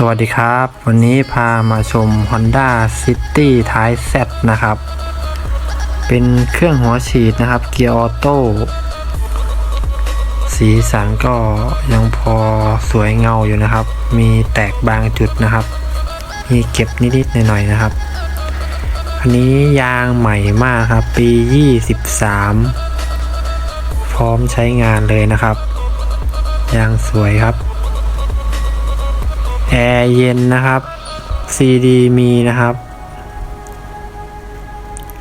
สวัสดีครับ วันนี้พามาชม Honda City ท้าย Z นะครับ เป็นเครื่องหัวฉีดนะครับ เกียร์ออโต้ สีสันก็ยังพอสวยเงาอยู่นะครับ มีแตกบางจุดนะครับ มีเก็บนิดๆหน่อยๆนะครับ อันนี้ยางใหม่มากครับ ปี 23 พร้อมใช้งานเลยนะครับ ยางสวยครับ ร์เย็นนะครับ CD มีนะครับ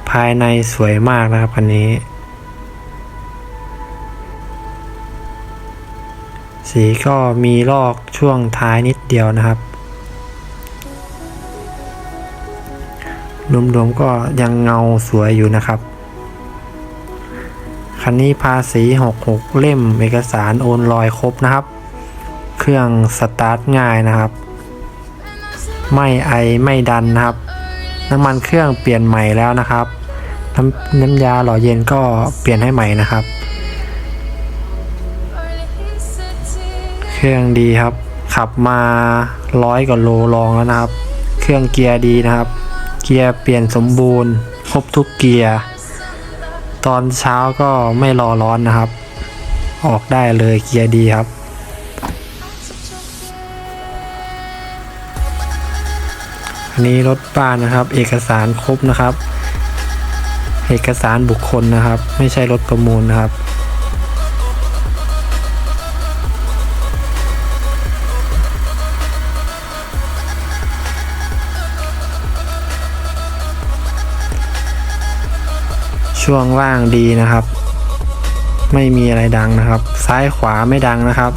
ภายในสวยมากนะครับคันนี้ สีก็มีลอกช่วงท้ายนิดเดียวนะครับรวมๆก็ยังเงาสวยอยู่นะครับ คันนี้ภาษี66 เล่มเอกสารโอนลอยครบนะครับ เครื่องสตาร์ทง่ายนะครับ ไม่ไอไม่ดันนะครับ น้ำมันเครื่องเปลี่ยนใหม่แล้วนะครับน้ำน้ำยาหล่อเย็นก็เปลี่ยนให้ใหม่นะครับ เครื่องดีครับ ขับมาร้อยกว่าโลลองแล้วนะครับ เครื่องเกียร์ดีนะครับ เกียร์เปลี่ยนสมบูรณ์ ครบทุกเกียร์ ตอนเช้าก็ไม่รอร้อนนะครับ ออกได้เลยเกียร์ดีครับ อันนี้รถบ้านนะครับ เอกสารครบนะครับ เอกสารบุคคลนะครับ ไม่ใช่รถประมูลนะครับช่วงว่างดีนะครับ ไม่มีอะไรดังนะครับ ซ้ายขวาไม่ดังนะครับ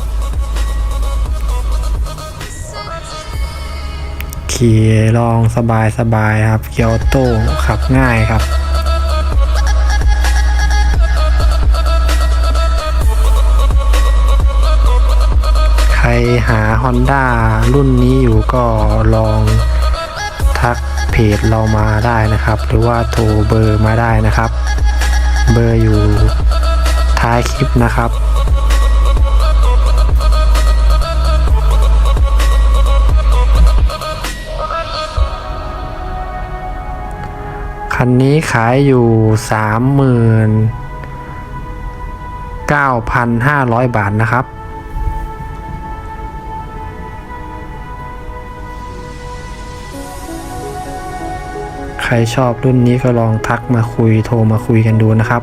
ขี่ลองสบายสบายครับ เกียร์ออโต้ขับง่ายครับ ใครหา Honda รุ่นนี้อยู่ก็ลองทักเพจเรามาได้นะครับ หรือว่าโทรเบอร์มาได้นะครับ เบอร์อยู่ท้ายคลิปนะครับ คันนี้ขายอยู่สามหมื่นเก้าพันห้าร้อยบาทนะครับ ใครชอบรุ่นนี้ก็ลองทักมาคุยโทรมาคุยกันดูนะครับ